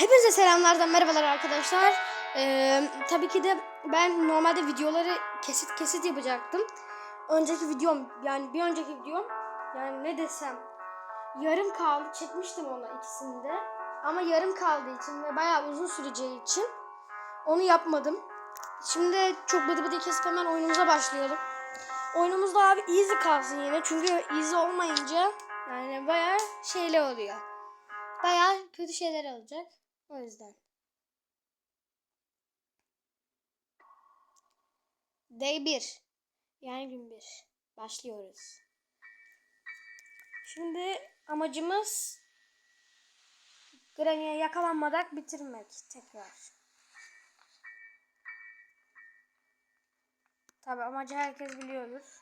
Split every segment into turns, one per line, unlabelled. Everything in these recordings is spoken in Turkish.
Hepinize selamlardan merhabalar arkadaşlar. Ee, tabii ki de ben normalde videoları kesit kesit yapacaktım. Önceki videom yani bir önceki videom yani ne desem yarım kaldı çekmiştim ona ikisini de. Ama yarım kaldığı için ve bayağı uzun süreceği için onu yapmadım. Şimdi çok bıdı bıdı kesip hemen oyunumuza başlayalım. Oyunumuzda abi easy kalsın yine çünkü easy olmayınca yani bayağı şeyle oluyor. Bayağı kötü şeyler olacak. O yüzden. Day 1. Yani gün 1. Başlıyoruz. Şimdi amacımız Granny'e yakalanmadan bitirmek tekrar. Tabi amacı herkes biliyordur.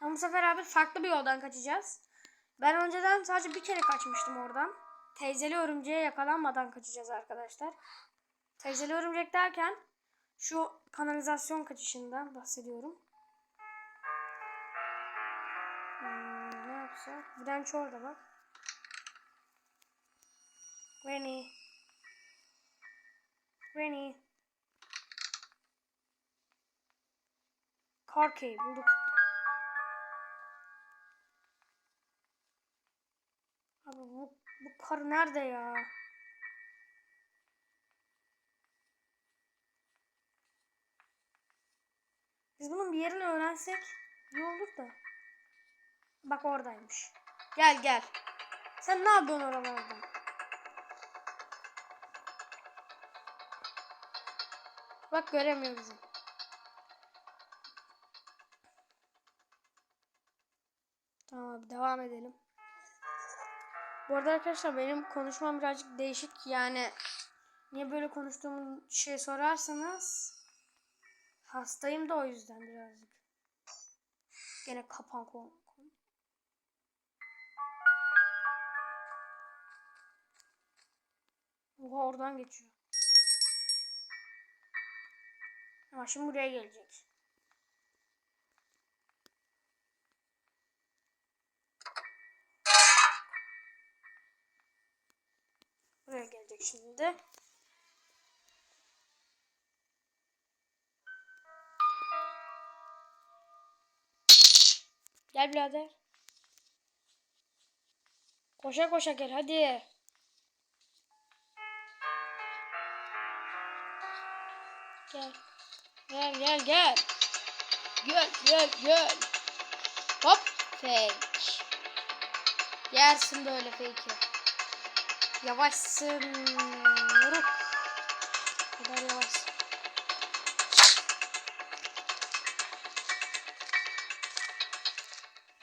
Ama bu sefer abi farklı bir yoldan kaçacağız. Ben önceden sadece bir kere kaçmıştım oradan. Teyzeli örümceğe yakalanmadan kaçacağız arkadaşlar. Teyzeli örümcek derken şu kanalizasyon kaçışından bahsediyorum. Hmm, ne yapsak? Direnç orada bak. Granny. Granny. Car bulduk. Abi bu, bu kar nerede ya? Biz bunun bir yerini öğrensek iyi olur da. Bak oradaymış. Gel gel. Sen ne yapıyorsun oralarda? Bak göremiyor bizi. Tamam devam edelim. Bu arada arkadaşlar benim konuşmam birazcık değişik yani niye böyle konuştuğumu şey sorarsanız hastayım da o yüzden birazcık. Gene kapan konu. Oha oradan geçiyor. Ama şimdi buraya gelecek. Buraya gelecek şimdi. Gel birader. Koşa koşa gel hadi. Gel. Gel gel gel. Gel gel gel. Hop fake. Yersin böyle fake'i. Yavaşsın. Moruk. Bu kadar yavaş.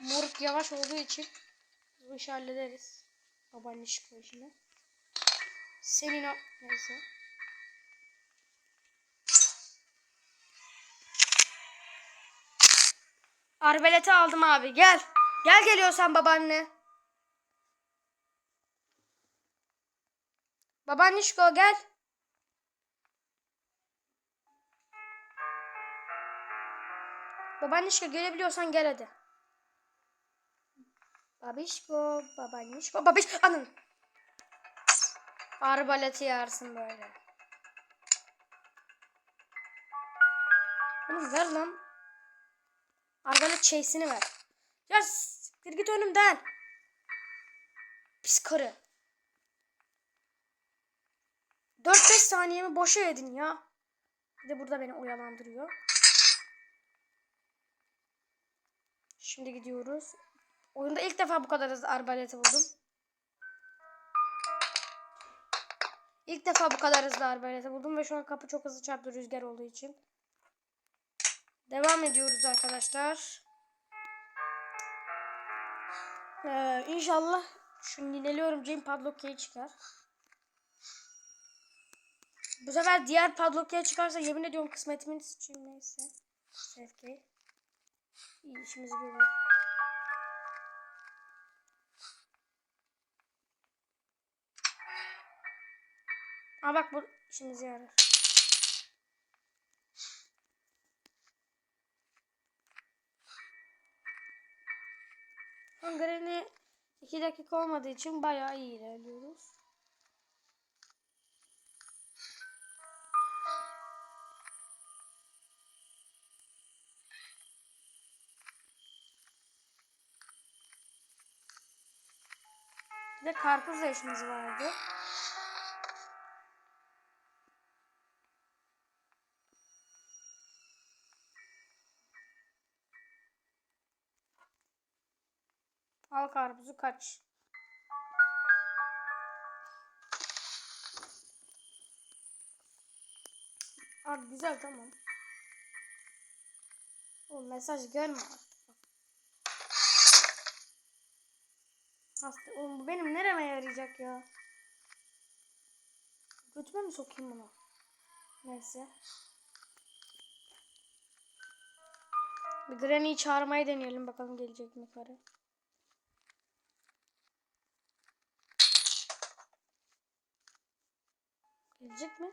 Moruk yavaş olduğu için bu işi hallederiz. Babaanne çıkıyor işine. Senin o... Neyse. Arbeleti aldım abi gel. Gel geliyorsan babaanne. Babaannişko gel. Babaannişko gelebiliyorsan gel hadi. Babişko, babaannişko, babiş... Anın. Arbaleti yarsın böyle. Oğlum ver lan. Arbalet chase'ini ver. Ya siktir git önümden. Pis karı. 4-5 saniyemi boşa yedin ya. Bir de burada beni oyalandırıyor. Şimdi gidiyoruz. Oyunda ilk defa bu kadar hızlı arbaleti buldum. İlk defa bu kadar hızlı arbaleti buldum ve şu an kapı çok hızlı çarptı rüzgar olduğu için. Devam ediyoruz arkadaşlar. Ee, inşallah şu nineliyorum Jane Padlock'ya çıkar. Bu sefer diğer Padlock'ya çıkarsa yemin ediyorum kısmetimin sıçayım neyse. Safety. İyi işimizi görüyor. Aa bak bu işimize yarar. Granny 2 dakika olmadığı için bayağı iyi ilerliyoruz. De karpuz da işimiz vardı. Al karpuzu kaç. Abi güzel tamam. O mesaj gelme Hasta, oğlum bu benim nereme yarayacak ya? Götüme mi sokayım bunu? Neyse. Bir Granny'yi çağırmayı deneyelim bakalım gelecek mi karı. Gelecek mi?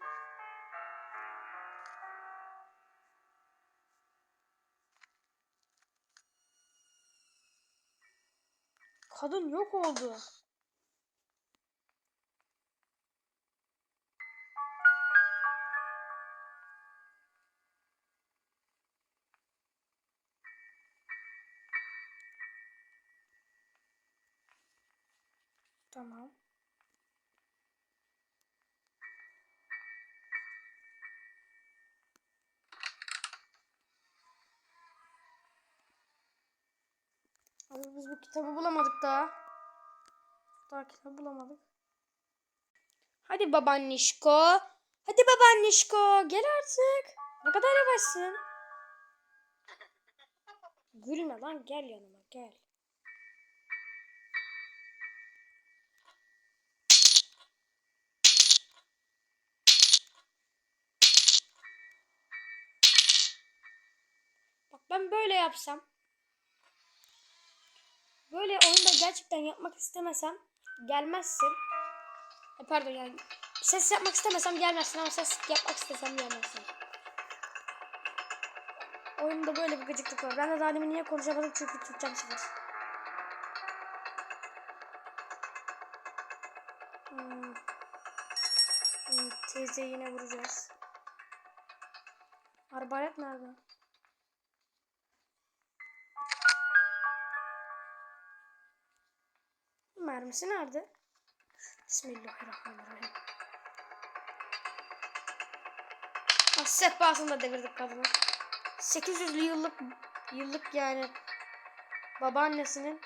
Kadın yok oldu. Tamam. Biz bu kitabı bulamadık daha. Daha kitap bulamadık. Hadi babaannişko. Hadi babaannişko. Gel artık. Ne kadar yavaşsın. Gülme lan gel yanıma gel. Bak ben böyle yapsam. Böyle oyunda gerçekten yapmak istemesem gelmezsin. E, pardon yani ses yapmak istemesem gelmezsin ama ses yapmak istesem gelmezsin. Oyunda böyle bir gıcıklık var. Ben de daha demin niye konuşamadım çünkü Türkçem sıfır. Hmm. Hmm, teyze yine vuracağız. Arbalet nerede? Mermisi nerede? Bismillahirrahmanirrahim. Ah, sehpasını da devirdik kadını. 800'lü yıllık yıllık yani babaannesinin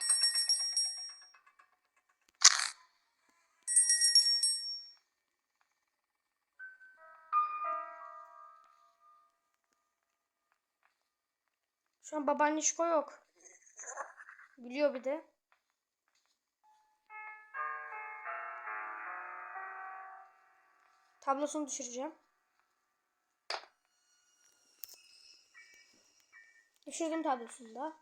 Şu an babaannişko yok. Biliyor bir de. Tablosunu düşüreceğim. Düşürdüm tablosunu da.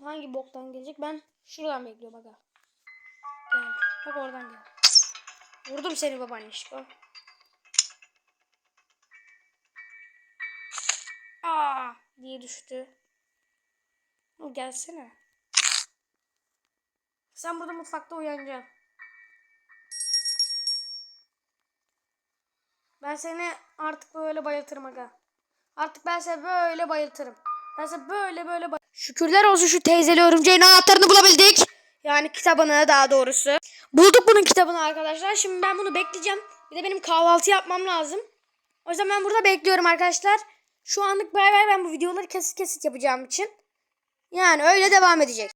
Hangi boktan gelecek? Ben şuradan bekliyorum aga. Gel. Bak oradan gel. Vurdum seni babaannişko. Aa diye düştü. Gelsene. Sen burada mutfakta uyanacaksın. Ben seni artık böyle bayıltırım aga. Artık ben seni böyle bayıltırım. Ben seni böyle böyle bay Şükürler olsun şu teyzeli örümceğin anahtarını bulabildik. Yani kitabını daha doğrusu. Bulduk bunun kitabını arkadaşlar. Şimdi ben bunu bekleyeceğim. Bir de benim kahvaltı yapmam lazım. O yüzden ben burada bekliyorum arkadaşlar. Şu anlık bay bay ben bu videoları kesit kesit yapacağım için. Yani öyle devam edecek.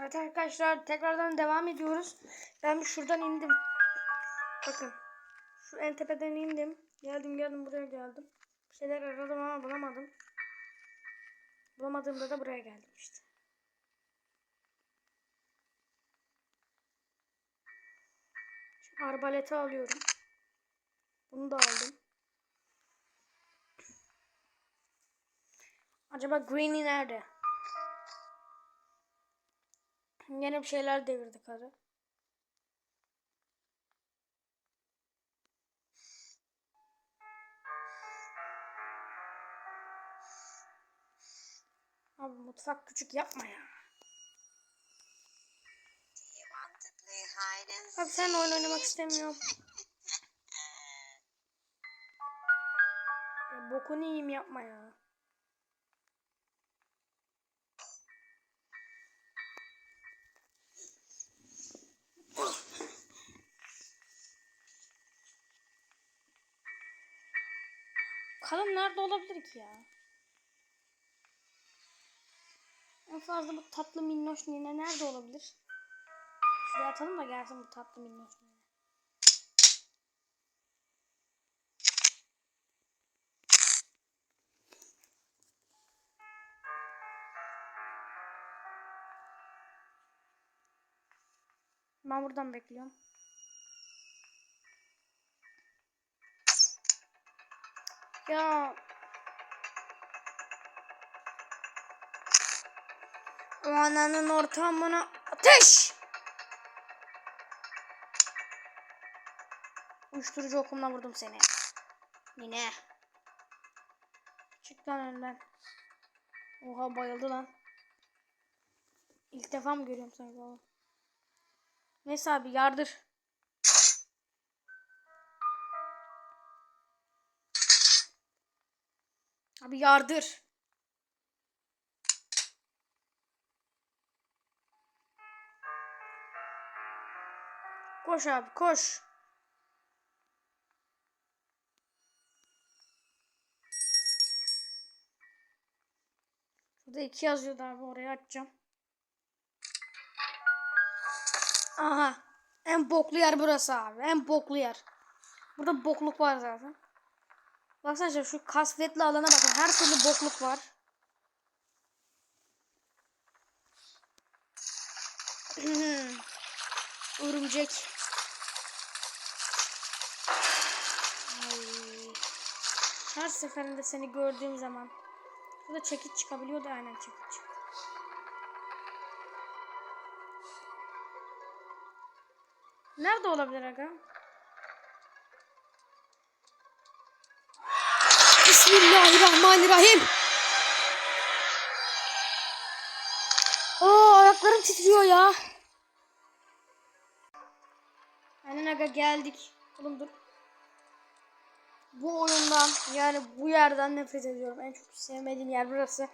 Evet arkadaşlar tekrardan devam ediyoruz. Ben şuradan indim. Bakın. Şu en tepeden indim. Geldim geldim buraya geldim. Bir şeyler aradım ama bulamadım. Bulamadığımda da buraya geldim işte. Şu arbaleti alıyorum. Bunu da aldım. Acaba Greeny nerede? Yine bir şeyler devirdi karı. Abi mutfak küçük yapma ya. Abi sen oyun oynamak istemiyorum. Ya bokunu yiyeyim yapma ya. Kalın nerede olabilir ki ya? En fazla bu tatlı minnoş nine nerede olabilir? Şuraya atalım da gelsin bu tatlı minnoş nine. Ben buradan bekliyorum. Ya ananın ortamına ateş! Uyuşturucu okumla vurdum seni. Yine. Çık lan önümden. Oha bayıldı lan. İlk defa mı görüyorum sanki baba? Neyse abi yardır. Abi yardır. Koş abi koş. Şurada iki yazıyordu abi oraya açacağım. Aha. En boklu yer burası abi. En boklu yer. Burada bokluk var zaten. Baksana şu kasvetli alana bakın. Her türlü bokluk var. Örümcek. Her seferinde seni gördüğüm zaman. Burada çekiç çıkabiliyordu aynen çekiç. Nerede olabilir aga? Bismillahirrahmanirrahim. Aa ayaklarım titriyor ya. Aynen aga geldik. Oğlum dur. Bu oyundan yani bu yerden nefret ediyorum. En çok sevmediğim yer burası.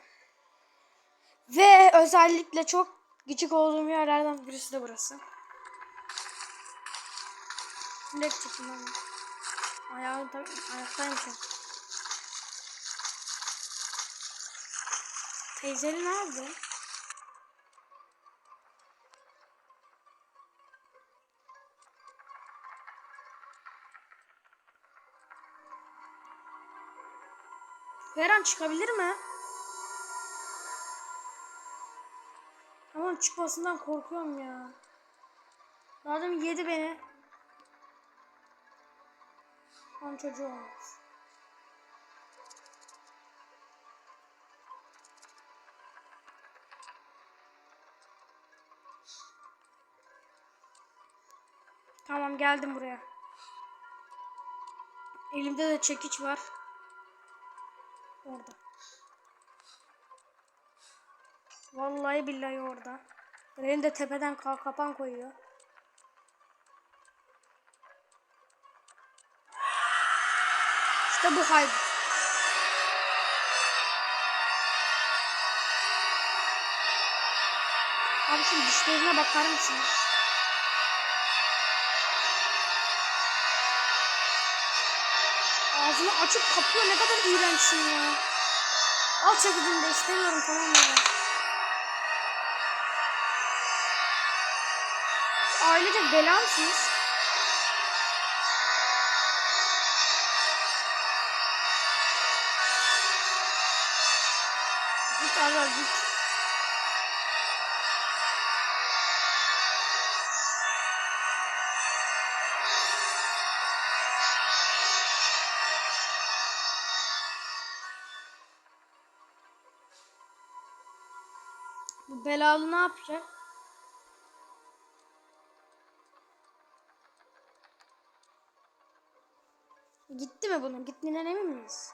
Ve özellikle çok gıcık olduğum yerlerden birisi de burası. Direkt çıktım ben. Ayağım tabii ayaktaymışım. Teyzeli nerede? Her çıkabilir mi? Ama çıkmasından korkuyorum ya. Adam yedi beni. Lan çocuğu olmaz. Tamam geldim buraya. Elimde de çekiç var. Orada. Vallahi billahi orada. Benim de tepeden ka- kapan koyuyor. İşte bu haydut. Abi şu dişlerine bakar mısınız? Ağzını açıp kapıyor ne kadar iğrençsin ya. Al çekicini de istemiyorum tamam mı? Ailece bela mısınız? Git Allah git. Belalı ne yapacak? Gitti mi bunun? Gittiğinden emin miyiz?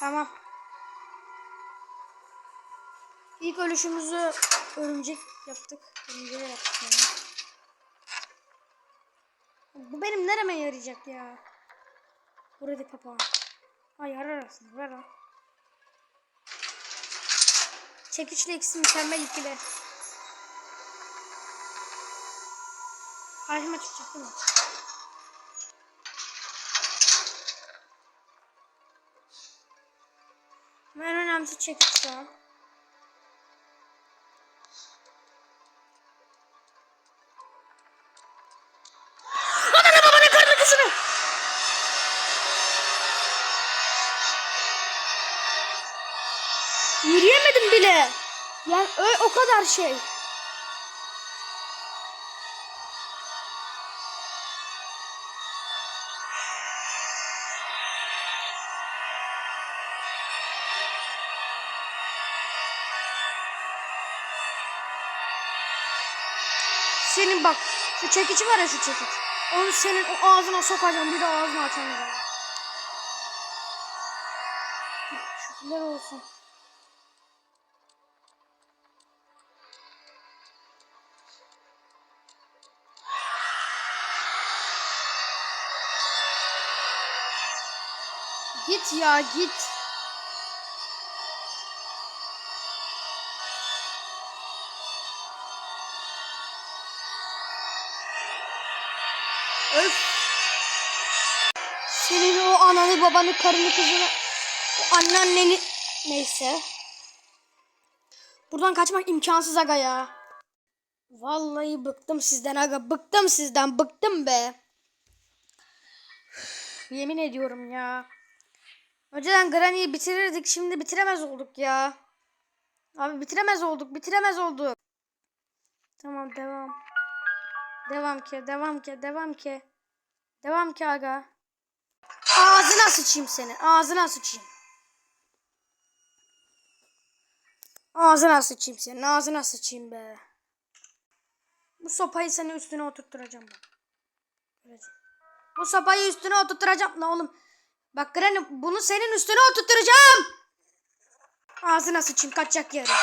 Tamam. İlk ölüşümüzü örümcek yaptık. Örümceğe yaptık yani. Bu benim nereme yarayacak ya? Burada papağan. Ay yarar aslında. Ver al. Çekiçle ikisi mükemmel ikili. Karşıma çıkacak değil mi? Ama En önemlisi çekiç şu kadar şey. Senin bak şu çekici var ya şu çekiç. Onu senin o ağzına sokacağım bir de ağzını açamayacağım. Şükürler olsun. Git ya git. Öf. Senin o ananı babanı karını kızını o anneanneni neyse. Buradan kaçmak imkansız aga ya. Vallahi bıktım sizden aga. Bıktım sizden. Bıktım be. Yemin ediyorum ya. Önceden Granny'yi bitirirdik. Şimdi bitiremez olduk ya. Abi bitiremez olduk. Bitiremez olduk. Tamam devam. Devam ki. Devam ki. Devam ki. Devam ki aga. Ağzına sıçayım seni. Ağzına sıçayım. Ağzına sıçayım senin. Ağzına sıçayım be. Bu sopayı senin üstüne oturtturacağım. Göreceğim. Bu sopayı üstüne oturtturacağım. Lan oğlum. Bak Granny bunu senin üstüne oturtturacağım. Ağzına sıçayım. Kaçacak yer yok.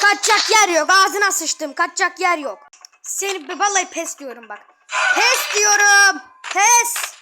Kaçacak yer yok. Ağzına sıçtım. Kaçacak yer yok. Seni vallahi pes diyorum bak. Pes diyorum. Pes.